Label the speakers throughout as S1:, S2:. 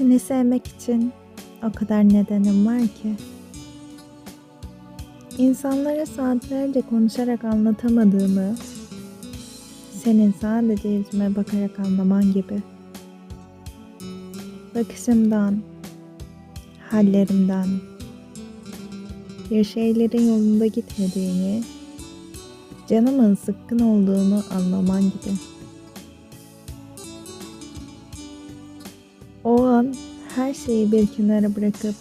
S1: Seni sevmek için o kadar nedenim var ki. İnsanlara saatlerce konuşarak anlatamadığımı, senin sadece yüzüme bakarak anlaman gibi. Bakışımdan, hallerimden, bir şeylerin yolunda gitmediğini, canımın sıkkın olduğunu anlaman gibi. O an her şeyi bir kenara bırakıp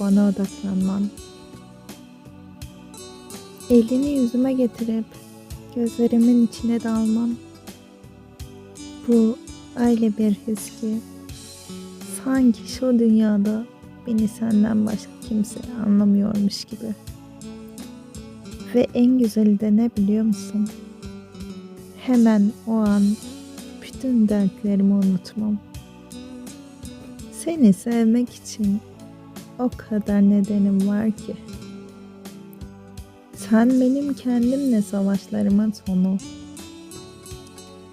S1: bana odaklanman. Elini yüzüme getirip gözlerimin içine dalman. Bu öyle bir his ki sanki şu dünyada beni senden başka kimse anlamıyormuş gibi. Ve en güzeli de ne biliyor musun? Hemen o an bütün dertlerimi unutmam. Seni sevmek için o kadar nedenim var ki. Sen benim kendimle savaşlarımın sonu.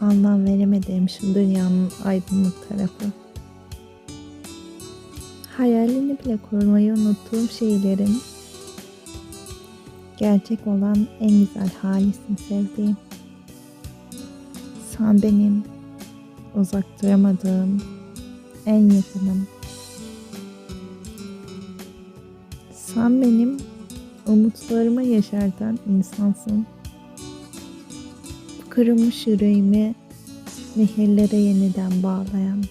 S1: Anlam veremediğim şu dünyanın aydınlık tarafı. Hayalini bile kurmayı unuttuğum şeylerin gerçek olan en güzel halisin sevdiğim. Sen benim uzak duramadığım en yakınım. Sen benim umutlarımı yaşartan insansın. Bu kırılmış yüreğimi nehirlere yeniden bağlayan.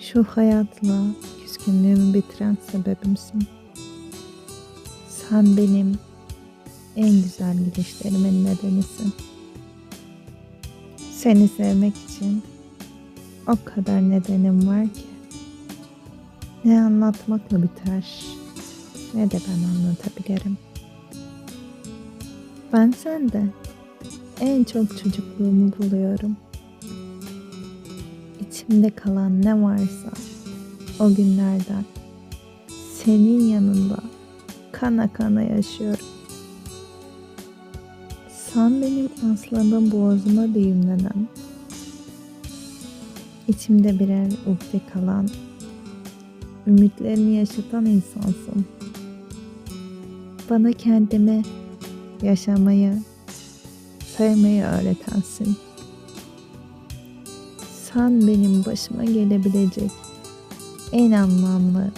S1: Şu hayatla küskünlüğümü bitiren sebebimsin. Sen benim en güzel gülüşlerimin nedenisin. Seni sevmek için o kadar nedenim var ki. Ne anlatmakla biter ne de ben anlatabilirim. Ben sende en çok çocukluğumu buluyorum. İçimde kalan ne varsa o günlerden senin yanında kana kana yaşıyorum. Sen benim aslanın boğazıma düğümlenen, içimde birer ukde kalan, ümitlerimi yaşatan insansın. Bana kendimi yaşamayı, sevmeyi öğretensin. Sen benim başıma gelebilecek en anlamlı,